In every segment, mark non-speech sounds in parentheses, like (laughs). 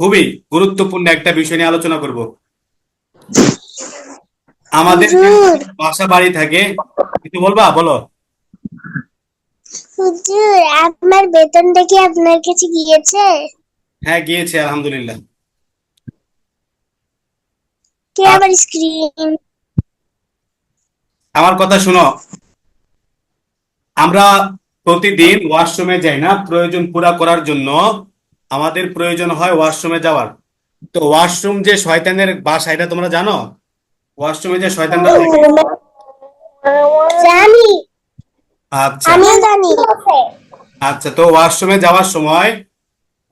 খুবই গুরুত্বপূর্ণ একটা বিষয় নিয়ে আলোচনা করব। আমাদের বাসা বাড়ি থাকে কিছু বলবা বলো। হুজুর আমার বেতনটা কি আপনার কাছে গিয়েছে? হ্যাঁ গিয়েছে আলহামদুলিল্লাহ। কি আবার স্ক্রিন আমার কথা শুনো। আমরা প্রতিদিন ওয়াশরুমে যাই না প্রয়োজন পুরা করার জন্য আমাদের প্রয়োজন হয় ওয়াশরুমে যাওয়ার। তো ওয়াশরুম যে শয়তানের বাসা এটা তোমরা জানো? ওয়াশরুমে যে শয়তানরা জানি। আচ্ছা। জানি। আচ্ছা তো ওয়াশরুমে যাওয়ার সময়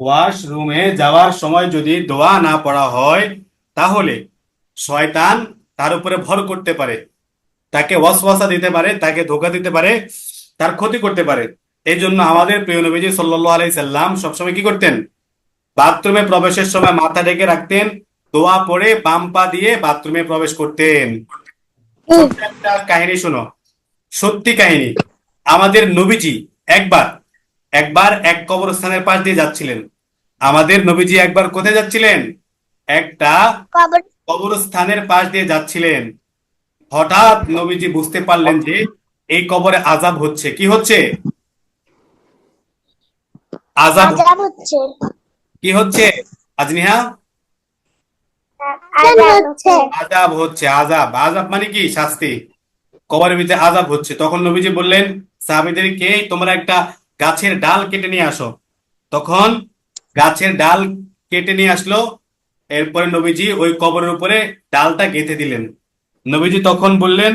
ওয়াশরুমে যাওয়ার সময় যদি দোয়া না পড়া হয় তাহলে শয়তান তার উপরে ভর করতে পারে। তাকে ওয়াসওয়াসা দিতে পারে তাকে ধোকা দিতে পারে তার ক্ষতি করতে পারে। এই জন্য আমাদের প্রিয় নবীজি সাল্লাল্লাহু আলাইহি সাল্লাম সবসময় কি করতেন? বাথরুমে প্রবেশের সময় মাথা ঢেকে রাখতেন দোয়া পড়ে বাম পা দিয়ে বাথরুমে প্রবেশ করতেন। একটা কাহিনী শোনো। সত্যি কাহিনী। আমাদের নবীজি একবার একবার এক কবরস্থানের পাশ দিয়ে যাচ্ছিলেন। আমাদের নবীজি একবার কোথায় যাচ্ছিলেন? একটা কবরস্থানের পাশ দিয়ে যাচ্ছিলেন। হঠাৎ নবীজি বুঝতে পারলেন যে এই কবরে আজাব হচ্ছে। কি হচ্ছে? আজাব হচ্ছে। কি হচ্ছে? আজনিহা আজাব হচ্ছে। আজাব আজাব। আজাব মানে কি? শাস্তি। কবরের ভিতরে আজাব হচ্ছে। তখন নবীজি বললেন সাহাবীদেরকে তোমরা একটা গাছের ডাল কেটে নিয়ে আসো। তখন গাছের ডাল কেটে নিয়ে আসলো। এরপরে নবীজি ওই কবরের উপরে ডালটা গেঁথে দিলেন। নবীজি তখন বললেন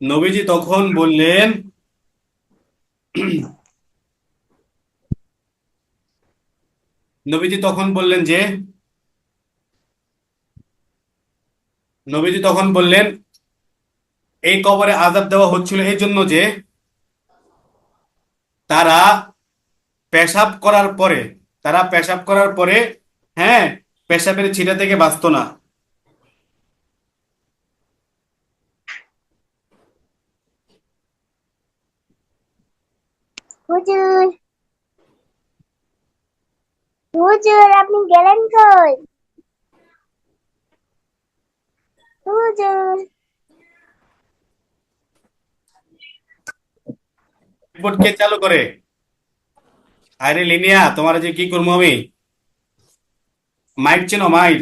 নবীজি তখন বললেন নবীজি তখন বললেন যে, নবীজি তখন বললেন, এই কবরে আযাব দেওয়া হচ্ছিল এই জন্য যে, তারা পেশাব করার পরে, তারা পেশাব করার পরে হ্যাঁ পেশাবের ছিটা থেকে বাঁচতো না। হুজুর। হুজুর, আপনি গেলেন কই? হুজুর। কে চালু করে? আরে লিনিয়া, তোমার যে কি করব আমি? মাইক চেনো, মাইক?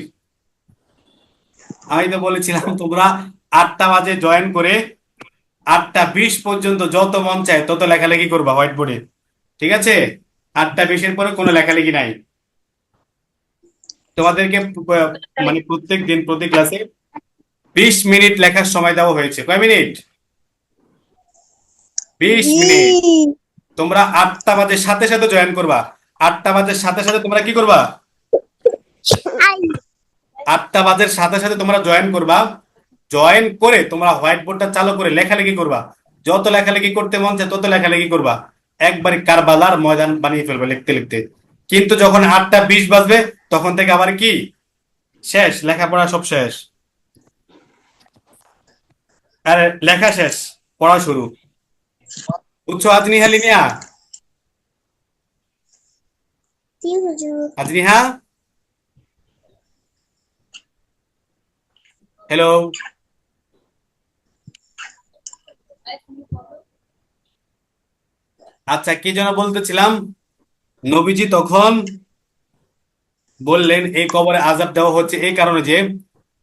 আমি তো বলেছিলাম, তোমরা আটটা বাজে জয়েন করে আটটা বিশ পর্যন্ত যত মন চায় তত লেখালেখি করবা হোয়াইট বোর্ডে ঠিক আছে? আটটা বিশের পরে কোনো লেখালেখি নাই। তোমাদেরকে মানে প্রত্যেক দিন প্রতি ক্লাসে বিশ মিনিট লেখার সময় দেওয়া হয়েছে। কয় মিনিট? বিশ মিনিট। তোমরা আটটা বাজের সাথে সাথে জয়েন করবা। আটটা বাজের সাথে সাথে তোমরা কি করবা? আটটা বাজের সাথে সাথে তোমরা জয়েন করবা। জয়েন করে তোমরা হোয়াইট বোর্ডটা চালু করে লেখালেখি করবা। যত লেখালেখি করতে মন চায় তত লেখালেখি করবা। একবারে কারবালার ময়দান বানিয়ে ফেলবে লিখতে লিখতে। কিন্তু যখন আটটা বিশ বাজবে তখন থেকে আবার কি? শেষ লেখাপড়া সব শেষ। আরে লেখা শেষ পড়া শুরু। বুঝছ আজনিহা লিনিয়া? জি হুজুর। আজনিহা হ্যালো আচ্ছা কি যেন বলতেছিলাম? নবীজি তখন বললেন এই কবরে আযাব দেওয়া হচ্ছে এই কারণে যে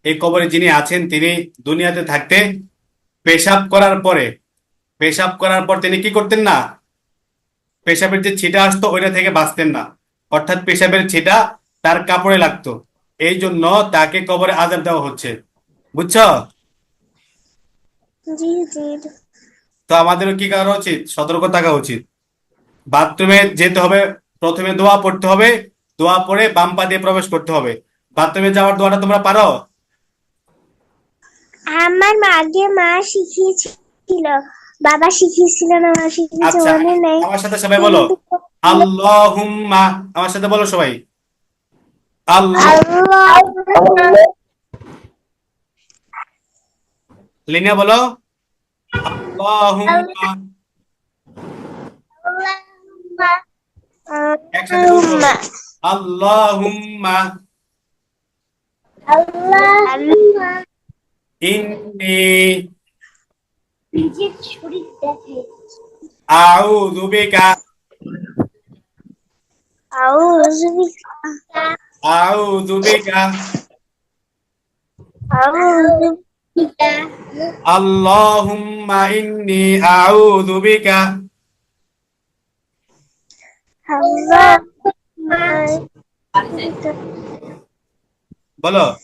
এই কবরে যিনি আছেন তিনি দুনিয়াতে থাকতে পেশাব করার পরে পেশাব করার পর তিনি কি করতেন না? পেশাবের যে ছিটা আসতো ওইটা থেকে বাঁচতেন না। অর্থাৎ পেশাবের ছিটা তার কাপড়ে লাগতো। এই জন্য তাকে কবরে আযাব দেওয়া হচ্ছে। বুঝছ? তো আমাদেরও কি করা উচিত? সতর্ক থাকা উচিত। বাথরুমে যেতে হবে প্রথমে দোয়া পড়তে হবে দোয়া পড়ে বাম পা দিয়ে প্রবেশ করতে হবে। বাথরুমে যাওয়ার দোয়াটা তোমরা পারো? আমার আগে মা শিখিয়েছিল বাবা শিখিয়েছিল না মা শিখিয়েছে আচ্ছা মনে নেই। আমার সাথে সবাই বলো। আল্লাহুম্মা আমার সাথে বলো সবাই। আল্লাহ লিনিয়া বলো। আল্লাহুম্মা একসাথে। আল্লাহুম্মা। আল্লাহুম্মা। ইন্নি। নিজের শরীর দেখাই আউযু বিকা আউযু বিকা আউযু বিকা আউযু বিকা আল্লাহুম্মা ইন্নি আউযু বিকা বলো।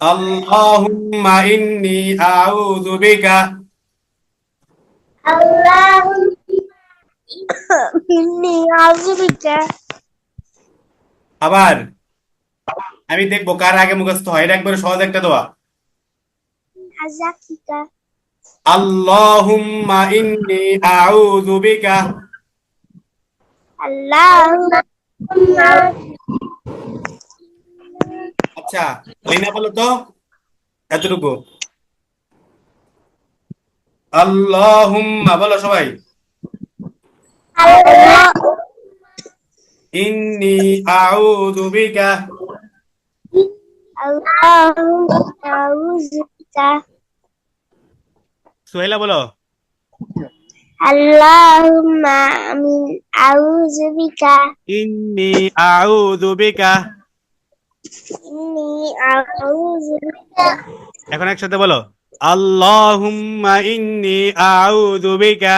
আল্লাহুম্মা ইন্নি আউযু বিকা। আল্লাহুম্মা ইন্নী আউযু বিকা। আবার আমি দেখব কার আগে মুখস্থ হয়। এটা একবারে সহজ একটা দোয়া। আল্লাহুম্মা ইন্নি আউযু বিকা। আচ্ছা লিনা বলো তো এতটুকু। আল্লাহুম্মা বলো সবাই। ইন্নি আউযু বিকা। আল্লাহুম্মা আউযু বিকা। সুহেলা বলো। আল্লাহুম্মা আমিন আউযু বিকা ইন্নি আউযু বিকা ইন্নী আউযু বিকা এখন একসাথে বলো। আল্লাহুম্মা ইন্নি আউযু বিকা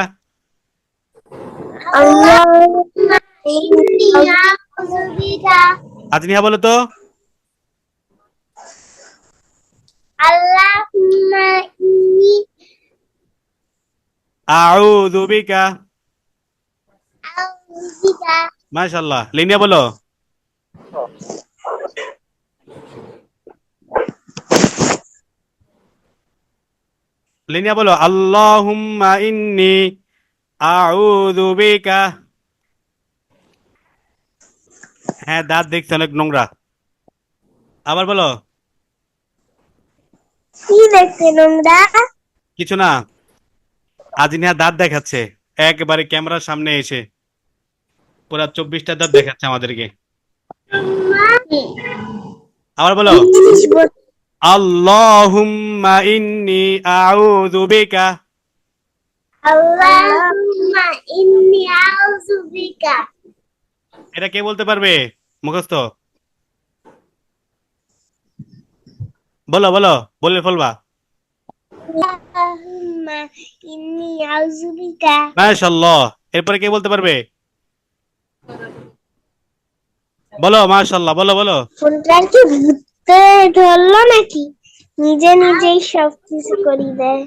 আল্লাহুম্মা ইন্নী আউযু বিকা আজনিহা বলো তো। আল্লাহুম্মা ইন্নী আউযু বিকা। মাশাআল্লাহ। লিনিয়া বলো। লিনিয়া বলো আল্লাহুম্মা ইন্নি আউযু বিকা। হ্যাঁ দাঁত দেখছে অনেক নোংরা। আবার বলো। কি দেখতে নোংরা? কিছু না। আজিনিয়া দাঁত দেখাচ্ছে। একবারে ক্যামেরার সামনে এসে। পুরা চব্বিশটা দাঁত দেখাচ্ছে আমাদেরকে। আবার বলো। আল্লাহুম্মা ইন্নি আউযু বিকা। আল্লাহুম্মা ইন্নী আউযু বিকা। এটা কে বলতে পারবে? মুখস্থ। বলো বলো বলে ফেলবা। আল্লাহুম্মা মাশাআল্লাহ। এরপরে কে বলতে পারবে? বলো মাশাআল্লাহ বলো বলো। ফোনটা কি ভূতে ধরলো নাকি? নিজে নিজেই সব কিছু করি দেয়।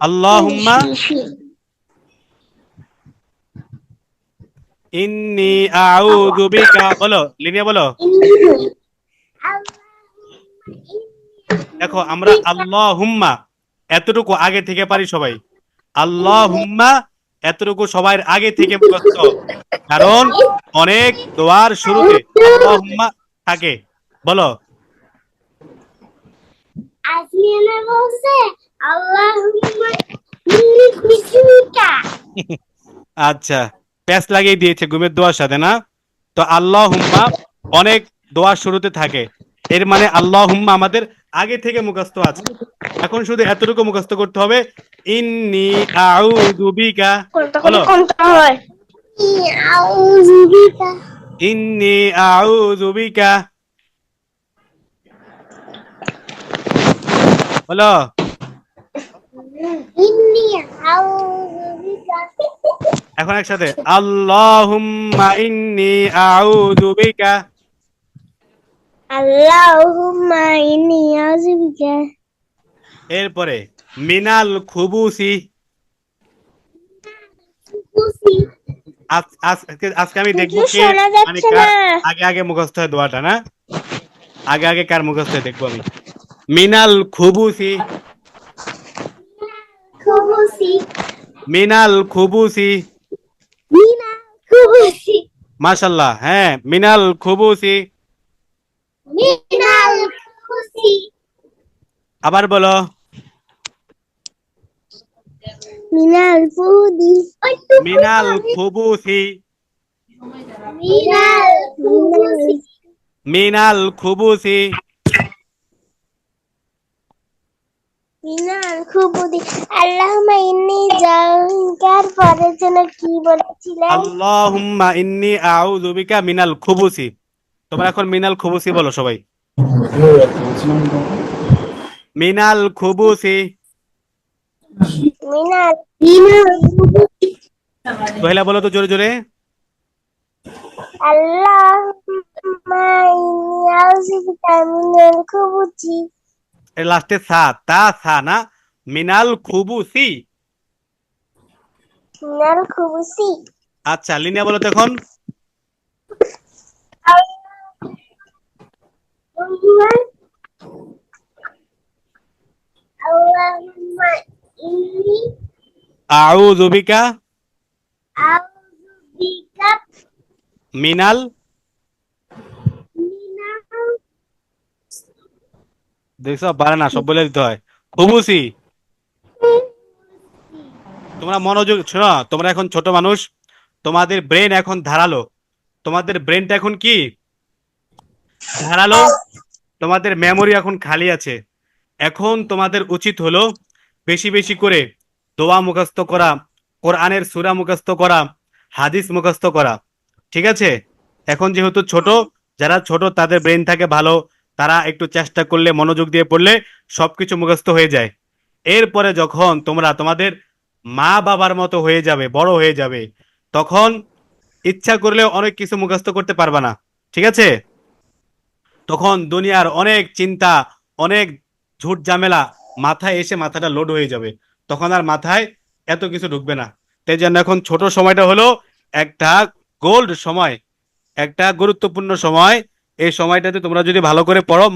আল্লাহুম্মা ইন্নি আউযু বিকা। বলো লিনিয়া বলো। দেখো আমরা আল্লাহুম্মা এতটুকু আগে থেকে পারি সবাই। আল্লাহুম্মা এতটুকু সবার আগে থেকে মুখস্থ। কারণ অনেক দোয়ার শুরুতে আল্লাহুম্মা থাকে। বলো। (laughs) আচ্ছা প্যাস লাগিয়ে দিয়েছে ঘুমের দোয়ার সাথে না? তো আল্লাহ হুম্মা অনেক দোয়ার শুরুতে থাকে। এর মানে আল্লাহ হুম্মা আমাদের আগে থেকে মুখস্থ আছে। এখন শুধু এতটুকু মুখস্থ করতে হবে। ইন্নি আউযু বিকা। বলো। কোনটা আউযু বিকা ইন্নি আউযু বিকা। বলো। ইন্নী আউযু বিকা। এখন একসাথে। আল্লাহুম্মা ইন্নি আউযু বিকা। আল্লাহুম্মা ইন্নী আউযু এরপরে মিনাল খুবুসি। আজকে- আমি দেখব মানে আগে আগে মুখস্থ হয় দোয়াটা না? আগে আগে কার মুখস্থ হয় দেখব আমি। মিনাল খুবুসি। মিনাল খুবুসি। মাশাল্লাহ হ্যাঁ মিনাল খুবুসি। মিনাল খুশি আবার বলো। মিনাল ফুদি মিনাল খুবুসি মিনাল খুবুসি মিনাল খুবুসি মিনাল খুবুদি আল্লাহুম্মা ইন্নী জাউকার পরের জন্য কি বলেছিলেন? আল্লাহুম্মা ইন্নি আউযু বিকা মিনাল খুবুসি তোমরা এখন মিনাল খুবুসি বলো সবাই। মিনাল খুবুসি। মিনাল। মিনাল খুবুসি সোহেলা বলো তো জোরে জোরে। লাস্টে সা তা সা না? মিনাল খুবুসি। মিনাল খুবুসি। আচ্ছা লিনিয়া বলো তো এখন আল্লাহুম্মা ইন্নী আউযু বিকা আউযু বিকা মিনাল দেখছ? পারে না, সব বলে দিতে হয়। খুবুসি। তোমরা মনোযোগ, শোনো, তোমরা এখন ছোট মানুষ, তোমাদের ব্রেন এখন ধারালো। তোমাদের ব্রেনটা এখন কি? ধারালো। তোমাদের মেমোরি এখন খালি আছে। এখন তোমাদের উচিত হলো বেশি বেশি করে দোয়া মুখস্থ করা, কোরআনের সুরা মুখস্থ করা, হাদিস মুখস্থ করা। ঠিক আছে? এখন যেহেতু ছোট, যারা ছোট তাদের ব্রেন থাকে ভালো, তারা একটু চেষ্টা করলে, মনোযোগ দিয়ে পড়লে সবকিছু মুখস্থ হয়ে যায়। এরপরে যখন তোমরা তোমাদের মা বাবার মতো হয়ে যাবে, বড় হয়ে যাবে, তখন ইচ্ছা করলেও অনেক কিছু মুখস্থ করতে পারবে না। ঠিক আছে? তখন দুনিয়ার অনেক চিন্তা, অনেক ঝুট ঝামেলা মাথায় এসে মাথাটা লোড হয়ে যাবে। তখন আর মাথায় এত কিছু ঢুকবে না। তাই জন্য এখন ছোট সময়টা হলো একটা গোল্ড সময়, একটা গুরুত্বপূর্ণ সময়। এই সময়টাতে তোমরা যদি ভালো করে পড়ো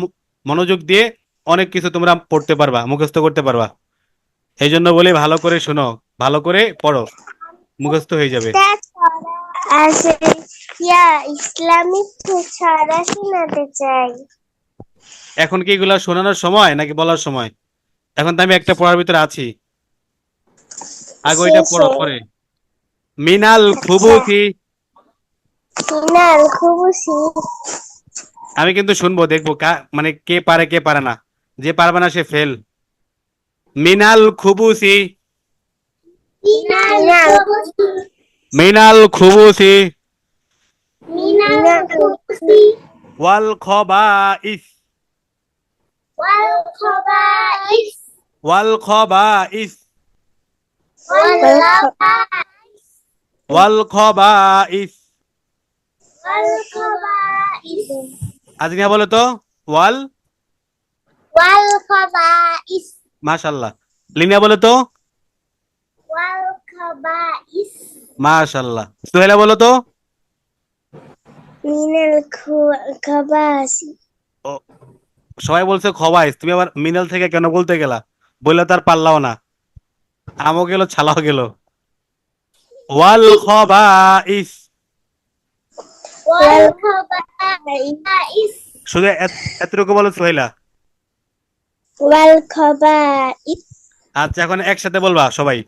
মনোযোগ দিয়ে অনেক কিছু তোমরা পড়তে পারবা, মুখস্থ করতে পারবা। এই জন্য বলি ভালো করে শোনো, ভালো করে পড়ো, মুখস্থ হয়ে যাবে। ইয়া ইসলামিক শোনাতে চাই। এখন কি এগুলা শোনানোর সময় নাকি বলার সময়? এখন তো আমি একটা পড়ার ভিতরে আছি। আগে ওইটা পড়ো পরে। মিনাল খুবুসি। মিনাল খুবুসি। আমি কিন্তু শুনব দেখব মানে কে পারে কে পারে না। যে পারবে না সে ফেল মিনাল খুবুসি। মিনাল খুবুসি মিনাল খুবুসি মিনাল খুবুসি ওয়াল খবাইস। ওয়াল খবাইস। ওয়াল খবাইস। ওয়াল খবাইস আজমিয়া বলো তো ওয়াল? ওয়াল খবাইস মাশাল্লাহ। লিনিয়া বলো তো? ওয়াল খবাইস। মাশাল্লাহ। সোহেলা বলো তো? মিনাল খবাসি। সবাই বলছে খবাইস তুমি আবার মিনাল থেকে কেন বলতে গেলা? বললে তো আর পারলাও না। আমও গেল ছালাও গেল। ওয়াল খবাইস। ওয়াল খবাইস। শুধু এতটুকু বলো সোহেলা। ওয়াল খবাইস। আচ্ছা এখন একসাথে বলবা সবাই।